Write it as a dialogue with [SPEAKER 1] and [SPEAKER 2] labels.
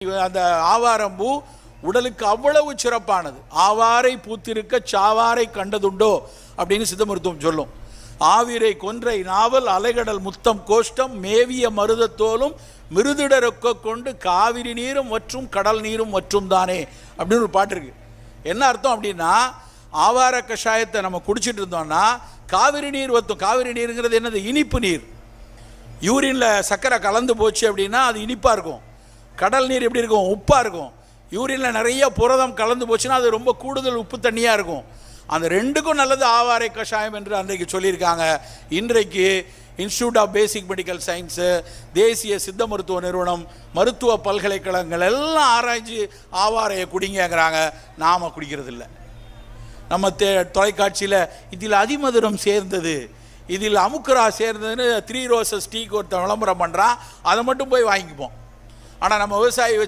[SPEAKER 1] அந்த ஆவாரம்பூ உடலுக்கு அவ்வளவு சிறப்பானது. ஆவாரை பூத்திருக்க சாவாரை கண்டதுண்டோ? அப்படின்னு சித்த மருத்துவம் சொல்லும். ஆவிரை கொன்றை நாவல் அலைகடல் முத்தம் கோஷ்டம் மேவிய மருதத்தோலும் மிருதிடரொக்க கொண்டு காவிரி நீரும் மற்றும் கடல் நீரும் மற்றும் தானே? அப்படின்னு ஒரு பாட்டு இருக்கு. என்ன அர்த்தம் அப்படின்னா ஆவார கஷாயத்தை நம்ம குடிச்சிட்டு இருந்தோம்னா காவிரி நீர் வத்தும் காவிரி நீருங்கிறது என்னது? இனிப்பு நீர். யூரின்ல சர்க்கரை கலந்து போச்சு அப்படின்னா அது இனிப்பாக இருக்கும். கடல் நீர் எப்படி இருக்கும்? உப்பாக இருக்கும். யூரியனில் நிறைய புரதம் கலந்து போச்சுன்னா அது ரொம்ப கூடுதல் உப்பு தண்ணியாக இருக்கும். அந்த ரெண்டுக்கும் நல்லது ஆவாரை கஷாயம் என்று அன்றைக்கு சொல்லியிருக்காங்க. இன்றைக்கு institute of basic medical science தேசிய சித்த மருத்துவ நிறுவனம் மருத்துவ பல்கலைக்கழகங்கள் எல்லாம் ஆராய்ச்சி ஆவாரையை குடிங்கிறாங்க நாம் குடிக்கிறது இல்லை நம்ம தே தொலைக்காட்சியில் இதில் அதிமதுரம் சேர்ந்தது. இதில் அமுக்குரா சேர்ந்ததுன்னு த்ரீ ரோசஸ் டீக்கு ஒருத்தன் விளம்பரம் பண்ணுறான் அதை மட்டும் போய் வாங்கிப்போம். ஆனால் நம்ம விவசாயி வச்சு